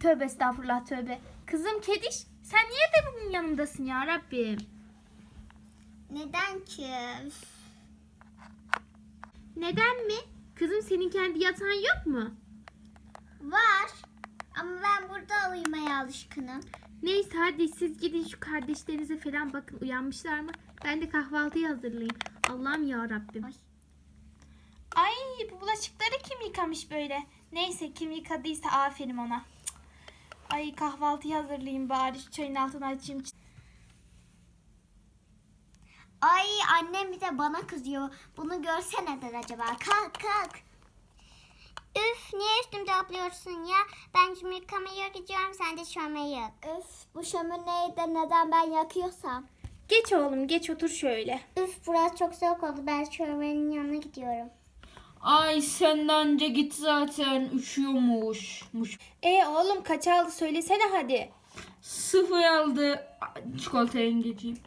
Tövbe estağfurullah tövbe. Kızım Kediş sen niye de bugün yanımdasın ya Rabbim? Neden ki? Neden mi? Kızım senin kendi yatağın yok mu? Var. Ama ben burada uyumaya alışkınım. Neyse hadi siz gidin şu kardeşlerinize falan bakın uyanmışlar mı? Ben de kahvaltıyı hazırlayayım. Allah'ım ya Rabbim. Ay. Ay bu bulaşıkları kim yıkamış böyle? Neyse kim yıkadıysa aferin ona. Ay kahvaltıyı hazırlayayım bari şu çayın altını açayım. Ay annem bir de bana kızıyor. Bunu görse neden acaba? Kalk kalk. Üf niye üstümde atlıyorsun ya? Ben şimdi yıkamaya gidiyorum sen de şömeyi yak. Üf bu şömineyi de neden ben yakıyorsam. Geç oğlum geç otur şöyle. Üf burası çok soğuk oldu ben şöminenin yanına gidiyorum. Ay senden önce git zaten üşüyormuş. Muş. E oğlum kaç aldı söylesene hadi. Sıfır aldı. Çikolataya geçeyim.